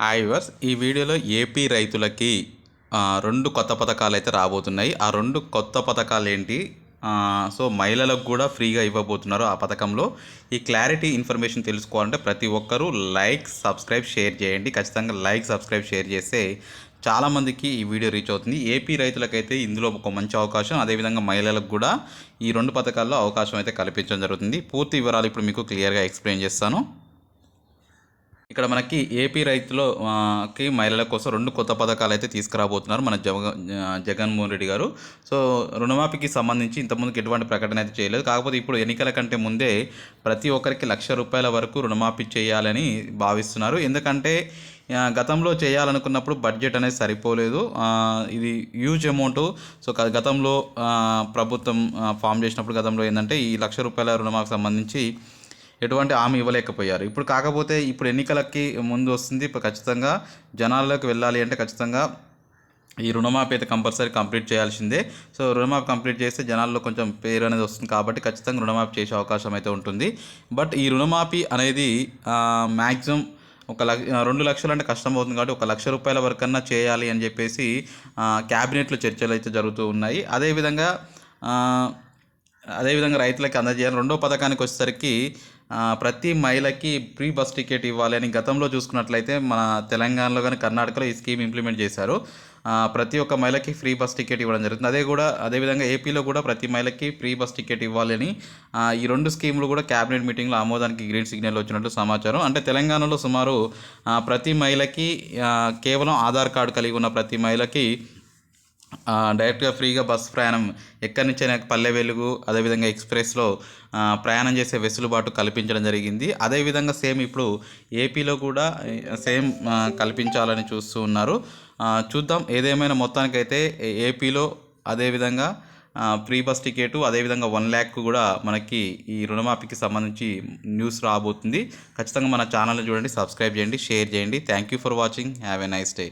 Hi verse ఈ వీడియోలో AP రైతులకి రెండు కొత్త పథకాలు అయితే రాబోతున్నాయి. ఆ రెండు కొత్త పథకాలు ఏంటి సో మహిళలకు కూడా ఫ్రీగా ఇవ్వబోతున్నారు ఆ పథకంలో. ఈ క్లారిటీ ఇన్ఫర్మేషన్ తెలుసుకోవాలంటే ప్రతి ఒక్కరూ లైక్ సబ్స్క్రైబ్ షేర్ చేయండి. ఖచ్చితంగా లైక్ సబ్స్క్రైబ్ షేర్ చేస్తే చాలామందికి ఈ వీడియో రీచ్ అవుతుంది. ఏపీ రైతులకైతే ఇందులో ఒక మంచి అవకాశం అదేవిధంగా మహిళలకు కూడా ఈ రెండు పథకాల్లో అవకాశం అయితే కల్పించడం జరుగుతుంది. పూర్తి వివరాలు ఇప్పుడు మీకు క్లియర్గా ఎక్స్ప్లెయిన్ చేస్తాను. ఇక్కడ మనకి ఏపీ రైతులకి మహిళల కోసం రెండు కొత్త పథకాలు అయితే తీసుకురాబోతున్నారు మన జగ జగన్మోహన్ రెడ్డి గారు. సో రుణమాఫీకి సంబంధించి ఇంతకుముందుకు ఎటువంటి ప్రకటన అయితే చేయలేదు. కాకపోతే ఇప్పుడు ఎన్నికల కంటే ముందే ప్రతి ఒక్కరికి లక్ష రూపాయల వరకు రుణమాఫీ చేయాలని భావిస్తున్నారు. ఎందుకంటే గతంలో చేయాలనుకున్నప్పుడు బడ్జెట్ అనేది సరిపోలేదు. ఇది హ్యూజ్ అమౌంట్ సో గతంలో ప్రభుత్వం ఫామ్ చేసినప్పుడు గతంలో ఏంటంటే ఈ లక్ష రూపాయల రుణమాఫీకి సంబంధించి ఎటువంటి హామీ ఇవ్వలేకపోయారు. ఇప్పుడు కాకపోతే ఇప్పుడు ఎన్నికలకి ముందు వస్తుంది. ఇప్పుడు ఖచ్చితంగా జనాల్లోకి వెళ్ళాలి అంటే ఖచ్చితంగా ఈ రుణమాఫీ అయితే కంపల్సరీ కంప్లీట్ చేయాల్సిందే. సో రుణమాఫీ కంప్లీట్ చేస్తే జనాల్లో కొంచెం పేరు అనేది వస్తుంది కాబట్టి ఖచ్చితంగా రుణమాఫీ చేసే అవకాశం అయితే ఉంటుంది. బట్ ఈ రుణమాఫీ అనేది మ్యాక్సిమం ఒక లక్ష రెండు లక్షలు అంటే కష్టం అవుతుంది కాబట్టి ఒక లక్ష రూపాయల వరకన్నా చేయాలి అని చెప్పేసి క్యాబినెట్లో చర్చలు అయితే జరుగుతూ ఉన్నాయి. అదేవిధంగా అదేవిధంగా రైతులకి అందజేయాలి. రెండో పథకానికి వచ్చేసరికి ప్రతి మహిళకి ఫ్రీ బస్ టికెట్ ఇవ్వాలి అని గతంలో చూసుకున్నట్లయితే మన తెలంగాణలో కానీ కర్ణాటకలో ఈ స్కీమ్ ఇంప్లిమెంట్ చేశారు. ప్రతి ఒక్క మహిళకి ఫ్రీ బస్ టికెట్ ఇవ్వడం జరుగుతుంది. అదే కూడా అదేవిధంగా ఏపీలో కూడా ప్రతి మహిళకి ఫ్రీ బస్ టికెట్ ఇవ్వాలని ఈ రెండు స్కీములు కూడా క్యాబినెట్ మీటింగ్లో ఆమోదానికి గ్రీన్ సిగ్నల్ వచ్చినట్లు సమాచారం. అంటే తెలంగాణలో సుమారు ప్రతి మహిళకి కేవలం ఆధార్ కార్డు కలిగి ఉన్న ప్రతి మహిళకి డైరెక్ట్గా ఫ్రీగా బస్ ప్రయాణం ఎక్కడి నుంచైనా పల్లె వెలుగు అదేవిధంగా ఎక్స్ప్రెస్లో ప్రయాణం చేసే వెసులుబాటు కల్పించడం జరిగింది. అదేవిధంగా సేమ్ ఇప్పుడు ఏపీలో కూడా సేమ్ కల్పించాలని చూస్తూ ఉన్నారు. చూద్దాం ఏదేమైనా మొత్తానికైతే ఏపీలో అదేవిధంగా ఫ్రీ బస్ టికెట్ అదేవిధంగా వన్ ల్యాక్ కూడా మనకి ఈ రుణమాఫీకి సంబంధించి న్యూస్ రాబోతుంది. ఖచ్చితంగా మన ఛానల్ని చూడండి సబ్స్క్రైబ్ చేయండి షేర్ చేయండి. Thank you for watching. Have a nice day.